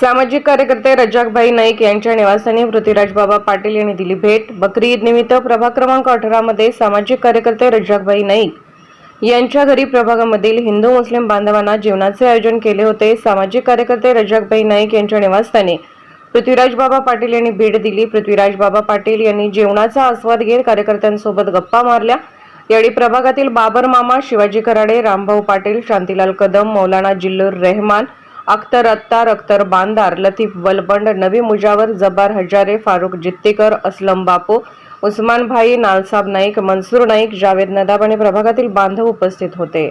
सामाजिक कार्यकर्ते रजाकभाई नाईक यांच्या निवासस्थानी पृथ्वीराज बाबा पाटील यांनी दिली भेट. बकरी ईद निमित्त प्रभाग क्रमांक अठरा मध्ये सामाजिक कार्यकर्ते रजाकभाई नाईक यांच्या घरी प्रभागामधील हिंदू मुस्लिम बांधवांना जेवणाचे आयोजन केले होते. सामाजिक कार्यकर्ते रजाकभाई नाईक यांच्या निवासस्थानी पृथ्वीराज बाबा पाटील यांनी भेट दिली. पृथ्वीराज बाबा पाटील यांनी जेवणाचा आस्वाद घेत कार्यकर्त्यांसोबत गप्पा मारल्या. यावेळी प्रभागातील बाबर मामा शिवाजी कराडे रामभाऊ पाटील शांतीलाल कदम मौलाना जिल्लूर रेहमान अख्तर अत्तार अख्तर बांदार लतीफ वलबंड नबी मुजावर जब्बार हजारे फारुख जित्तेकर असलम बापू उस्मान भाई नालसाब नाईक मनसूर नाईक जावेद नदाब आणि प्रभागातील बांधव उपस्थित होते.